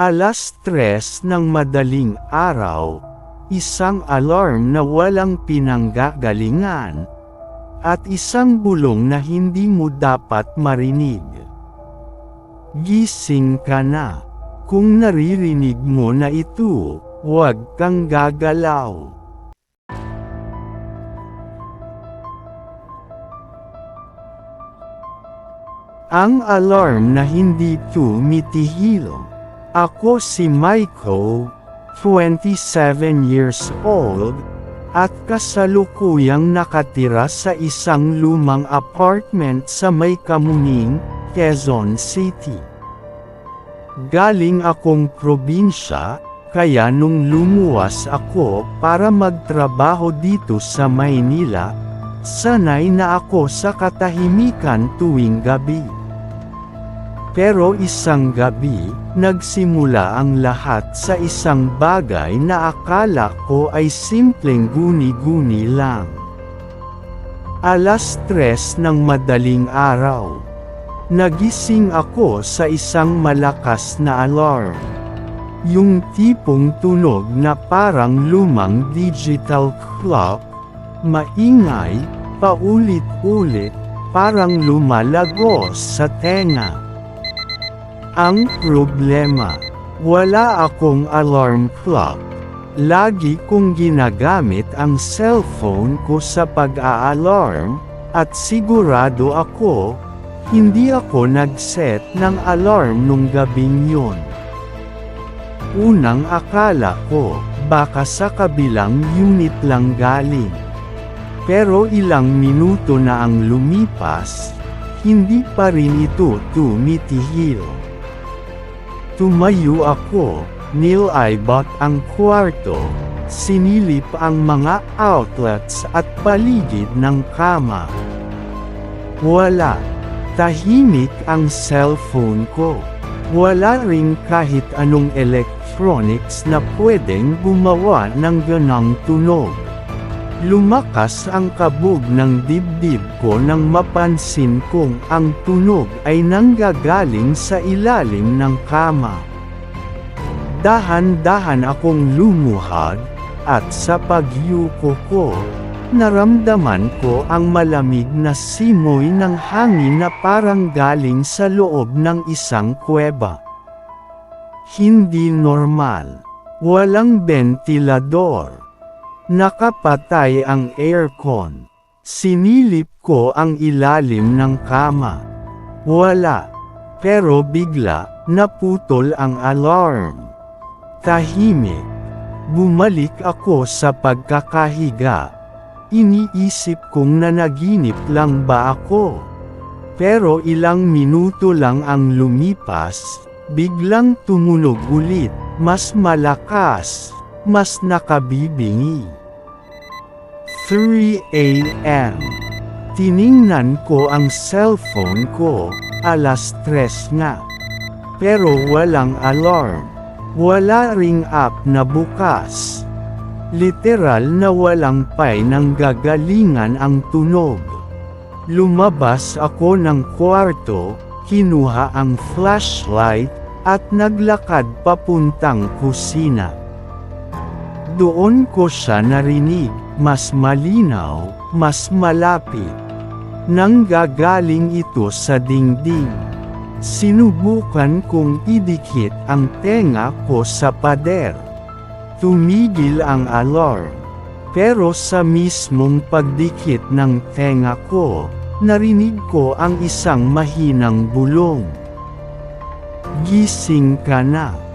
Alas tres ng madaling araw, isang alarm na walang pinanggagalingan, at isang bulong na hindi mo dapat marinig. Gising ka na. Kung naririnig mo na ito, huwag kang gagalaw. Ang alarm na hindi tumitihil. Ako si Michael, 27 years old, at kasalukuyang nakatira sa isang lumang apartment sa may Kamuning, Quezon City. Galing akong probinsya, kaya nung lumuwas ako para magtrabaho dito sa Maynila, sanay na ako sa katahimikan tuwing gabi. Pero isang gabi, nagsimula ang lahat sa isang bagay na akala ko ay simpleng guni-guni lang. Alas tres ng madaling araw. Nagising ako sa isang malakas na alarm. Yung tipong tunog na parang lumang digital clock, maingay, paulit-ulit, parang lumalagos sa tenga. Ang problema, wala akong alarm clock. Lagi kong ginagamit ang cellphone ko sa pag-a-alarm, at sigurado ako, hindi ako nag-set ng alarm nung gabing yun. Unang akala ko, baka sa kabilang unit lang galing. Pero ilang minuto na ang lumipas, hindi pa rin ito tumitihil. Tumayo ako, nilibot ang kwarto, sinilip ang mga outlets at paligid ng kama. Wala. Tahimik ang cellphone ko. Wala ring kahit anong electronics na pwedeng gumawa ng ganang tunog. Lumakas ang kabog ng dibdib ko nang mapansin kong ang tunog ay nanggagaling sa ilalim ng kama. Dahan-dahan akong lumuhad, at sa pagyuko ko, naramdaman ko ang malamig na simoy ng hangin na parang galing sa loob ng isang kuweba. Hindi normal. Walang ventilador. Nakapatay ang aircon. Sinilip ko ang ilalim ng kama. Wala. Pero bigla, naputol ang alarm. Tahimik. Bumalik ako sa pagkakahiga. Iniisip kong nanaginip lang ba ako. Pero ilang minuto lang ang lumipas, biglang tumunog ulit, mas malakas, mas nakabibingi. 3 a.m. Tiningnan ko ang cellphone ko, alas 3 nga. Pero walang alarm. Wala ring app na bukas. Literal na walang pay ng gagalingan ang tunog. Lumabas ako ng kwarto, kinuha ang flashlight, at naglakad papuntang kusina. Doon ko siya narinig, mas malinaw, mas malapit. Nanggagaling ito sa dingding. Sinubukan kong idikit ang tenga ko sa pader. Tumigil ang alarm. Pero sa mismong pagdikit ng tenga ko, narinig ko ang isang mahinang bulong. Gising ka na.